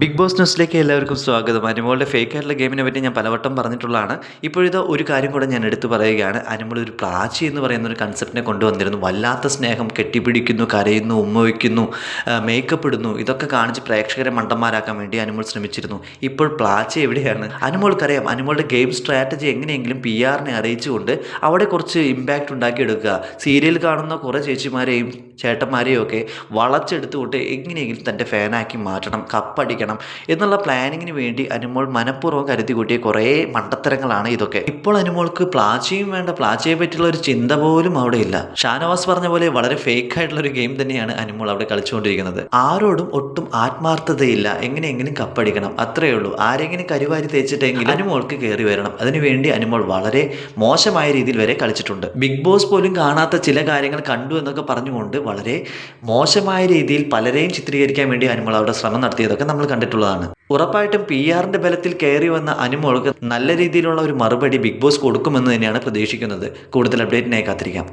Big boss ന്യൂസിലേക്ക് എല്ലാവർക്കും സ്വാഗതം. അനിമോളുടെ ഫേക്ക് ആയിട്ടുള്ള ഗെയിമിനെ പറ്റി ഞാൻ പലവട്ടം പറഞ്ഞിട്ടുള്ളതാണ്. ഇപ്പോഴിത് ഒരു കാര്യം കൂടെ ഞാൻ എടുത്തു പറയുകയാണ്. അനുമോൾ ഒരു പ്ലാച്ചി എന്ന് പറയുന്ന ഒരു കൺസെപ്റ്റിനെ കൊണ്ടുവന്നിരുന്നു. വല്ലാത്ത സ്നേഹം കെട്ടിപ്പിടിക്കുന്നു കരയുന്നു ഉമ്മ വയ്ക്കുന്നു മേക്കപ്പ് ഇടുന്നു ഇതൊക്കെ കാണിച്ച് പ്രേക്ഷകരെ മണ്ടന്മാരാക്കാൻ വേണ്ടി അനുമോൾ ശ്രമിച്ചിരുന്നു. ഇപ്പോൾ പ്ലാച്ചി എവിടെയാണ്? അനിമോൾക്കറിയാം. അനിമോളുടെ ഗെയിം സ്ട്രാറ്റജി എങ്ങനെയെങ്കിലും പി ആറിനെ അറിയിച്ചുകൊണ്ട് അവിടെ കുറച്ച് ഇമ്പാക്റ്റ് ഉണ്ടാക്കിയെടുക്കുക. സീരിയൽ കാണുന്ന കുറേ ചേച്ചിമാരെയും ചേട്ടന്മാരെയും ഒക്കെ വളച്ചെടുത്തുകൊണ്ട് എങ്ങനെയെങ്കിലും തന്റെ ഫാനാക്കി മാറ്റണം. കപ്പടിക്കണം. എന്നുള്ള പ്ലാനിങ്ങിന് വേണ്ടി അനുമോൾ മനഃപൂർവം കരുതി കൂട്ടിയ കുറേ മണ്ടത്തരങ്ങളാണ് ഇതൊക്കെ. ഇപ്പോൾ അനുമോൾക്ക് പ്ലാച്ചയും വേണ്ട പ്ലാച്ചയെ പറ്റിയുള്ള ഒരു ചിന്ത പോലും അവിടെ ഇല്ല. ഷാനവാസ് പറഞ്ഞ പോലെ വളരെ ഫേക്ക് ആയിട്ടുള്ള ഒരു ഗെയിം തന്നെയാണ് അനുമോൾ അവിടെ കളിച്ചുകൊണ്ടിരിക്കുന്നത്. ആരോടും ഒട്ടും ആത്മാർത്ഥതയില്ല. എങ്ങനെയെങ്കിലും കപ്പടിക്കണം. അത്രയേ ഉള്ളൂ. ആരെങ്കിലും കരുവാരി തേച്ചിട്ടെങ്കിൽ അനുമോൾക്ക് കയറി വരണം. അതിനുവേണ്ടി അനുമോൾ വളരെ മോശമായ രീതിയിൽ വരെ കളിച്ചിട്ടുണ്ട്. ബിഗ് ബോസ് പോലും കാണാത്ത ചില കാര്യങ്ങൾ കണ്ടു എന്നൊക്കെ പറഞ്ഞുകൊണ്ട് വളരെ മോശമായ രീതിയിൽ പലരെയും ചിത്രീകരിക്കാൻ വേണ്ടി അനുമോൾ അവിടെ ശ്രമം നടത്തിയതൊക്കെ നമ്മൾ കണ്ടിട്ടുള്ളതാണ്. ഉറപ്പായിട്ടും പി ആറിന്റെ ബലത്തിൽ കയറി വന്ന അനുമോൾക്ക് നല്ല രീതിയിലുള്ള ഒരു മറുപടി ബിഗ് ബോസ് കൊടുക്കുമെന്ന് തന്നെയാണ് പ്രതീക്ഷിക്കുന്നത്. കൂടുതൽ അപ്ഡേറ്റിനായി കാത്തിരിക്കാം.